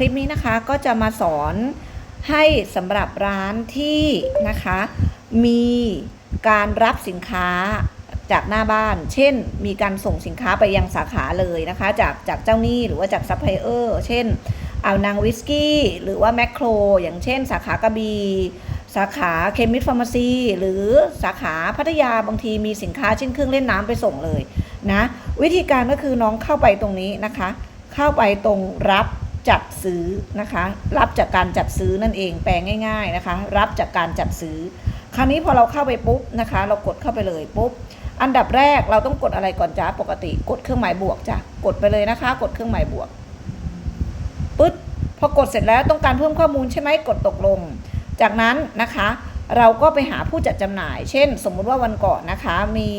คลิปนี้นะคะก็จะมาสอนให้สำหรับร้านที่นะคะมีการรับสินค้าจากหน้าบ้าน เช่น มีการส่งสินค้าไปยังสาขาเลยนะคะ จากจากเจ้าหนี้หรือว่าจากซัพพลายเออร์เช่นเอานางวิสกี้ หรือว่าแมคโคร อย่างเช่น สาขากระบี่สาขาเคมิสฟาร์มาซีหรือสาขาพัทยาบางทีมีสินค้าเช่นเครื่องเล่นน้ำไปส่งเลยนะ วิธีการก็คือน้องเข้าไปตรงนี้นะคะ เข้าไปตรงรับ จัดซื้อนะคะ รับจากการจัดซื้อนั่นเองแปลง่าย ๆนะคะ รับจากการจัดซื้อ คราวนี้พอเราเข้าไปปุ๊บนะคะ เรากดเข้าไปเลยปุ๊บอันดับแรกเราต้องกดอะไรก่อนจ้าปกติ กดเครื่องหมายบวกจ้ะกดไปเลยนะคะ กดเครื่องหมายบวกปึ๊ดพอกดเสร็จแล้วต้องการเพิ่มข้อมูลใช่ไหมกดตกลง จากนั้นนะคะ เราก็ไปหาผู้จัดจำหน่าย เช่น สมมุติว่าวันก่อนนะคะมี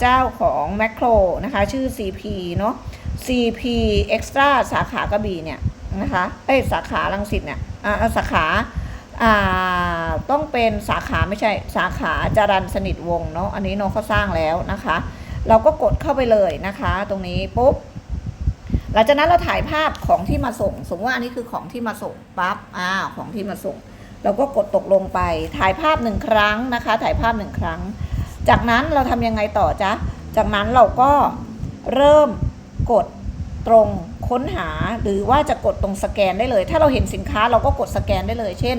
เจ้าของแมคโครนะคะ ชื่อ CP เนาะ CP Extra สาขากระบี่เนี่ยนะคะเอ้สาขาลังสิตเนี่ยอ่าสาขาอ่าต้องเป็นสาขาไม่ใช่สาขาจรันสนิทวงเนาะอันนี้น้องเขาสร้างแล้วนะคะ เราก็กดเข้าไปเลยนะคะ ตรงนี้ปุ๊บหลังจากนั้นเราถ่ายภาพของที่มาส่ง สมมติว่าอันนี้คือของที่มาส่งปั๊บอ่าของที่มาส่ง เราก็กดตกลงไปถ่ายภาพหนึ่งครั้งนะคะ ถ่ายภาพหนึ่งครั้ง จากนั้นเราทำยังไงต่อจ๊ะจากนั้นเราก็เริ่ม กดตรงค้นหาหรือว่าจะกดตรงสแกนได้เลย ถ้าเราเห็นสินค้าเราก็กดสแกนได้เลย เช่น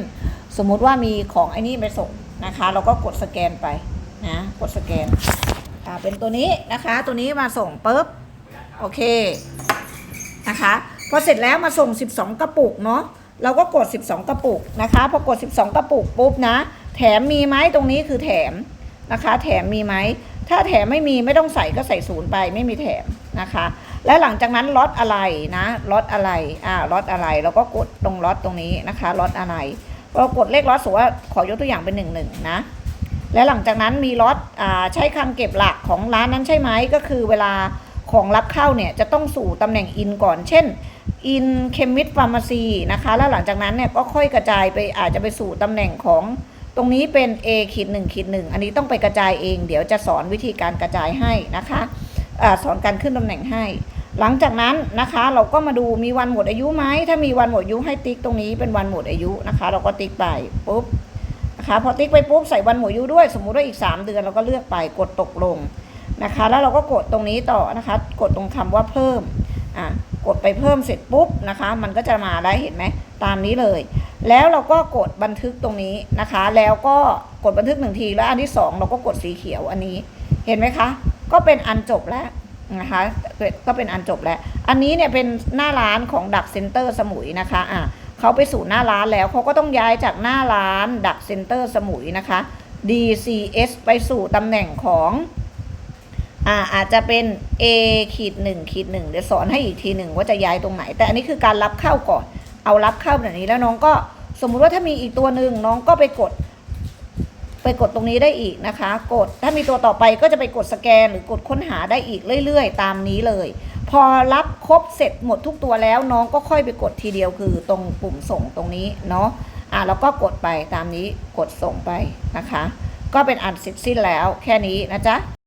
สมมุติว่ามีของไอ้นี่ไปส่งนะคะ เราก็กดสแกนไปนะกดสแกนอ่าเป็นตัวนี้นะคะตัวนี้มาส่งปุ๊บโอเคนะคะพอเสร็จแล้วมาส่ง 12 กระปุกเนาะเราก็กด 12 กระปุกนะคะพอกด 12 กระปุกปุ๊บนะ แถมมีไหมตรงนี้คือแถมนะคะ แถมมีไหมถ้าแถมไม่มีไม่ต้องใส่ก็ใส่ศูนย์ไปไม่มีแถม นะคะ และหลังจากนั้นล็อตอะไรนะล็อตอะไรอ่าล็อตอะไรเราก็กดตรงล็อตตรงนี้นะคะล็อตอะไรเรากดเลขล็อตสมมติว่าขอยกตัวอย่างเป็นหนึ่งหนึ่งนะและหลังจากนั้นมีล็อตอ่าใช้คำเก็บหลักของร้านนั้นใช่ไหมก็คือเวลาของรับเข้าเนี่ยจะต้องสู่ตำแหน่งอินก่อน เช่นอินเคมิสฟาร์มาซีนะคะแล้วหลังจากนั้นเนี่ยก็ค่อยกระจายไปอาจจะไปสู่ตำแหน่งของตรงนี้เป็น A ขีดหนึ่งขีดหนึ่งอันนี้ต้องไปกระจายเอง เดี๋ยวจะสอนวิธีการกระจายให้นะคะ สอนการขึ้นตำแหน่งให้ หลังจากนั้นนะคะเราก็มาดูมีวันหมดอายุไหมถ้ามีวันหมดอายุให้ติ๊กตรงนี้เป็นวันหมดอายุนะคะ เราก็ติ๊กไปปุ๊บนะคะพอติ๊กไปปุ๊บใส่วันหมดอายุด้วย สมมุติว่าอีก 3 เดือนเราก็เลือกไปกดตกลงนะคะ แล้วเราก็กดตรงนี้ต่อนะคะ กดตรงคำว่าเพิ่มอะกดไปเพิ่มเสร็จปุ๊บนะคะ มันก็จะมาได้เห็นไหมตามนี้เลย แล้วเราก็กดบันทึกตรงนี้นะคะ แล้วก็กดบันทึกหนึ่งทีแล้วอันที่สองเราก็กดสีเขียวอันนี้เห็นไหมคะ ก็เป็นอันจบแล้วนะคะก็เป็นอันจบแล้ว อันนี้เนี่ยเป็นหน้าร้านของดักเซ็นเตอร์สมุยนะคะอะเขาไปสู่หน้าร้านแล้วเขาก็ต้องย้ายจากหน้าร้านดักเซ็นเตอร์สมุยนะคะ DCS ไปสู่ตำแหน่งของอ่าอาจจะเป็น A ขีดหนึ่งขีดหนึ่งเดี๋ยวสอนให้อีกทีหนึ่งว่าจะย้ายตรงไหน แต่อันนี้คือการรับเข้าก่อน เอารับเข้าแบบนี้แล้วน้องก็สมมุติว่าถ้ามีอีกตัวหนึ่งน้องก็ไปกด ไปกดตรงนี้ได้อีกนะคะ กดถ้ามีตัวต่อไปก็จะไปกดสแกนหรือกดค้นหาได้อีกเรื่อยๆ ตามนี้เลย พอรับครบเสร็จหมดทุกตัวแล้วน้องก็ค่อยไปกดทีเดียวคือตรงปุ่มส่งตรงนี้เนาะอะแล้วก็กดไปตามนี้กดส่งไปนะคะ ก็เป็นอันเสร็จสิ้นแล้วแค่นี้นะจ๊ะ